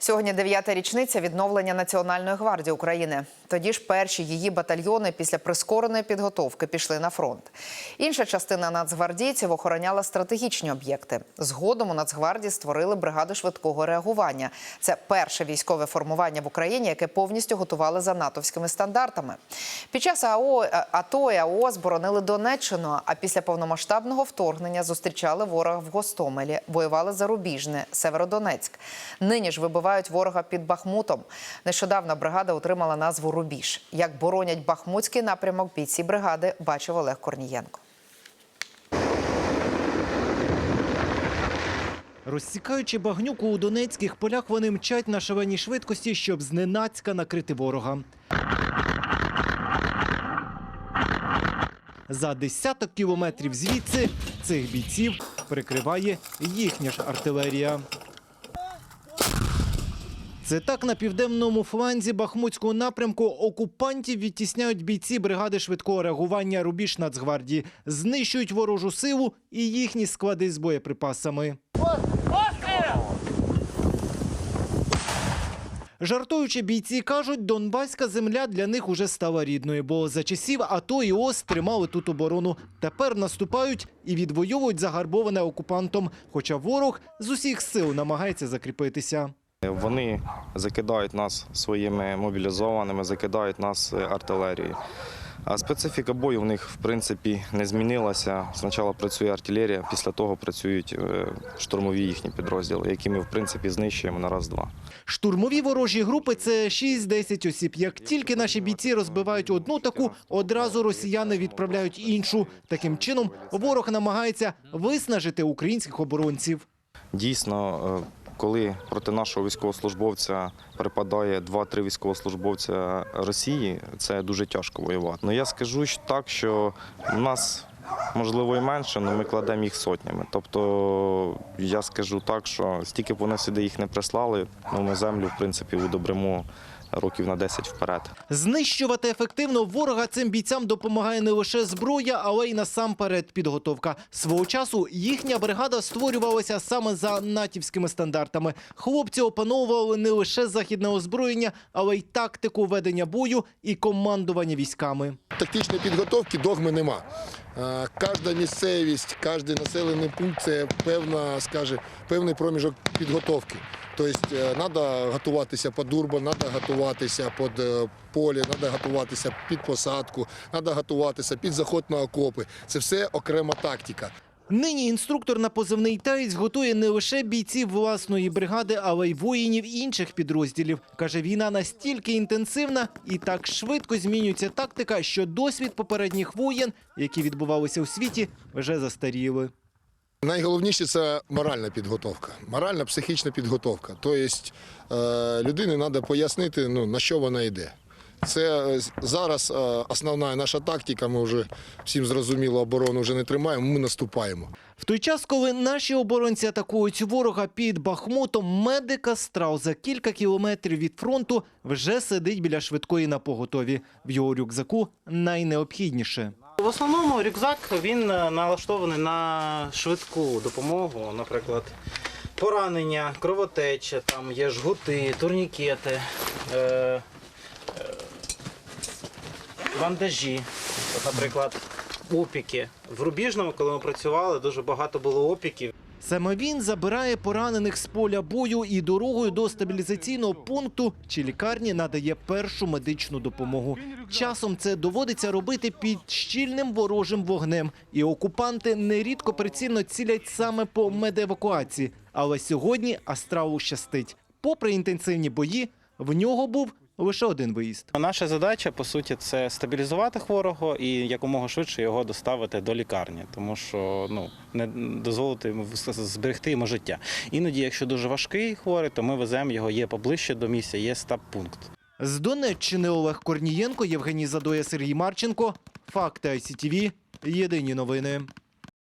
Сьогодні дев'ята річниця відновлення Національної гвардії України. Тоді ж перші її батальйони після прискореної підготовки пішли на фронт. Інша частина нацгвардійців охороняла стратегічні об'єкти. Згодом у Нацгвардії створили бригаду швидкого реагування. Це перше військове формування в Україні, яке повністю готували за натовськими стандартами. Під час АО, АТО і АО зборонили Донеччину, а після повномасштабного вторгнення зустрічали ворога в Гостомелі, воювали за Рубіжне, Северодонецьк. Нині ж вибивають ворога під Бахмутом. Нещодавно бригада отримала назву Рубіж. Як боронять Бахмутський напрямок бійці бригади, бачив Олег Корнієнко. Розсікаючи багнюку у донецьких полях, вони мчать на шаленій швидкості, щоб зненацька накрити ворога. За десяток кілометрів звідси цих бійців прикриває їхня ж артилерія. Це так на південному фланзі Бахмутського напрямку окупантів відтісняють бійці бригади швидкого реагування Рубіж Нацгвардії, знищують ворожу силу і їхні склади з боєприпасами. Жартуючи, бійці кажуть, донбаська земля для них уже стала рідною, бо за часів АТО і ОС тримали тут оборону. Тепер наступають і відвоюють загарбоване окупантом. Хоча ворог з усіх сил намагається закріпитися. Вони закидають нас своїми мобілізованими, закидають нас е, артилерією. А специфіка бою в них в принципі не змінилася. Спочатку працює артилерія, після того працюють е, штурмові їхні підрозділи, які ми в принципі знищуємо на раз-два. Штурмові ворожі групи це 6-10 осіб. Як тільки наші бійці розбивають одну таку, одразу росіяни відправляють іншу. Таким чином ворог намагається виснажити українських оборонців. Дійсно, е, коли проти нашого військовослужбовця припадає 2-3 військовослужбовця Росії, це дуже тяжко воювати. Ну я скажу так, що в нас можливо і менше, але ми кладемо їх сотнями. Тобто я скажу так, що стільки б вони сюди їх не прислали, ну ми землю в принципі удобримо років на 10 вперед. Знищувати ефективно ворога цим бійцям допомагає не лише зброя, але й насамперед підготовка. Свого часу їхня бригада створювалася саме за натівськими стандартами. Хлопці опановували не лише західне озброєння, але й тактику ведення бою і командування військами. Тактичної підготовки догми нема. Е, Кожна місцевість, кожен населений пункт це певна, скаже, певний проміжок підготовки. Тобто треба готуватися під Дурбан, треба готуватися під е, поле, треба готуватися під посадку, треба готуватися під заход на окопи. Це все окрема тактика. Нині інструктор на позивний таєць готує не лише бійців власної бригади, але й воїнів інших підрозділів. Каже, війна настільки інтенсивна і так швидко змінюється тактика, що досвід попередніх воєн, які відбувалися у світі, вже застаріли. Найголовніше це моральна підготовка, моральна психічна підготовка. Тобто е, людині треба пояснити, ну, на що вона йде. Це е, зараз е, основна наша тактика. Ми вже всім зрозуміло, оборону вже не тримаємо, ми наступаємо. В той час, коли наші оборонці атакують ворога під Бахмутом, медика Страу за кілька кілометрів від фронту вже сидить біля швидкої на поготові. В його рюкзаку найнеобхідніше. В основному рюкзак він е, налаштований на швидку допомогу, наприклад, поранення, кровотеча, там є жгути, турнікети, е, е, бандажі, наприклад, опіки. В Рубіжному, коли ми працювали, дуже багато було опіків. Саме він забирає поранених з поля бою і дорогою до стабілізаційного пункту чи лікарні надає першу медичну допомогу. Часом це доводиться робити під щільним ворожим вогнем, і окупанти нерідко прицільно цілять саме по медевакуації. Але сьогодні Астраву щастить. Попри інтенсивні бої, в нього був лише один виїзд. Наша задача, по суті, це стабілізувати хворого і якомога швидше його доставити до лікарні, тому що ну не дозволити йому зберегти йому життя. Іноді, якщо дуже важкий хворий, то ми веземо його є поближче до місця, є стаб-пункт. З Донеччини Олег Корнієнко, Євгеній Задоя, Сергій Марченко. Факти ICTV. Єдині новини.